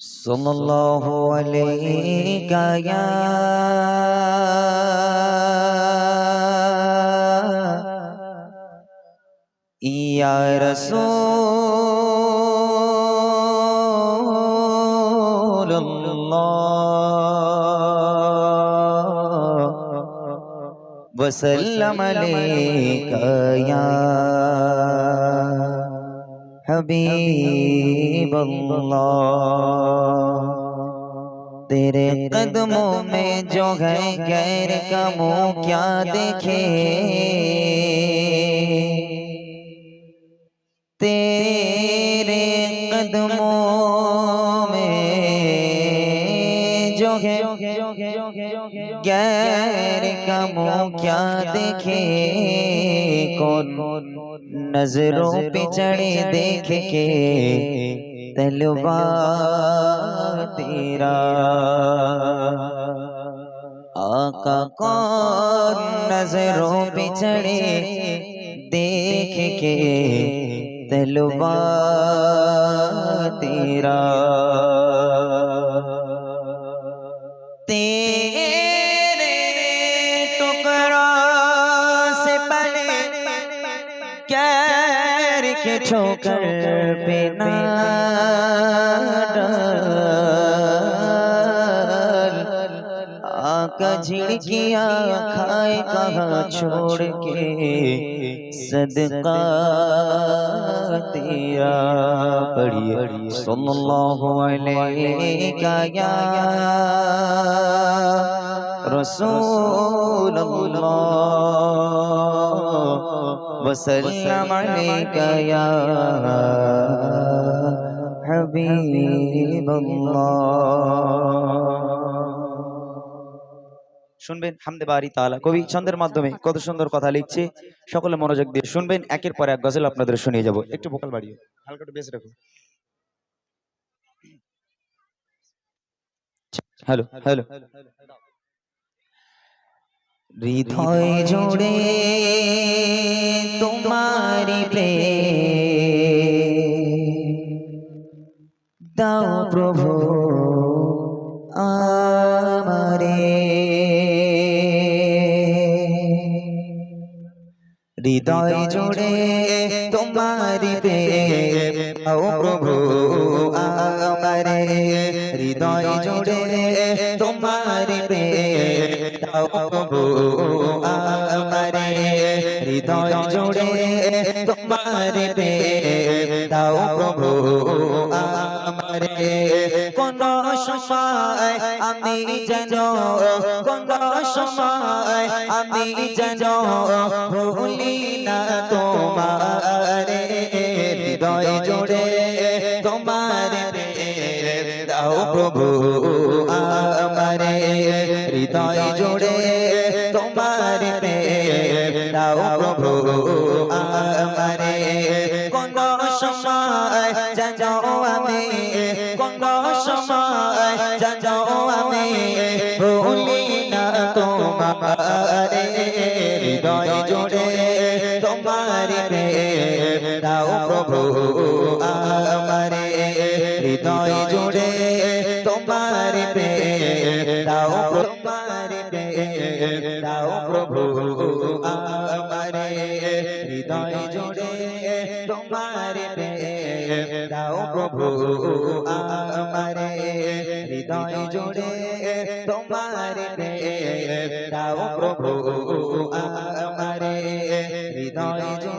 صلى الله عليك يا يا رسول الله وسلم عليك يا حبیب اللہ تیرے قدموں میں جو ہے غیر کا منہ کیا دیکھے जो है गैर का मुँह क्या देखे? कौन नज़रों पे चढ़े देख? के तलवा तेरा। आका कौन नज़रों पे चढ़े देख? के तलवा तेरा। तेरे टुकड़ों से बने कैर के छोकर बिना का झिड़किया खाए कहा छोड़ के सदका तेरा बड़ी सल्लल्लाहु अलैहि का या रसूल अल्लाह वसल्लम अलैका या শুনবেন হামদে বাড়ি তালা কবি ছন্দের মাধ্যমে কত সুন্দর কথা লিখছে। সকলে মনোযোগ দিয়ে শুনবেন, একের পর এক গজল আপনাদের শুনিয়ে যাব। একটু ভোকাল বাড়িয়ে হালকা একটু বেশ রাখো হ্যালো হ্যালো। হৃদয় জোড়ে তোমারি প্রেম। দাও প্রভু। হৃদয় জোড়ে তোমারি প্রেম দাও প্রভু আমারে হৃদয় জোড়ে তোমারি প্রেম দাও প্রভু আমারে হৃদয় জোড়ে তোমারি প্রেম দাও প্রভু, আমারে। কোন সময় আমি কোন সময় আমি ভুলি না তোমারে। হৃদয় তোমার প্রেম দাও প্রভু সময় যাও আমি। কোন সময় যাও আমি। ভুলি না তোমারে হৃদয় জোড়ে তোমার দাও প্রভু আমারে, হৃদয় জোড়ে তোমার দাও তোমার দাও প্রভু আমারে। হৃদয় জোড়ে তোমার দাও প্রভু আমারে হৃদয় জোড়ে তোমার দাও প্রভু আমারে হৃদয়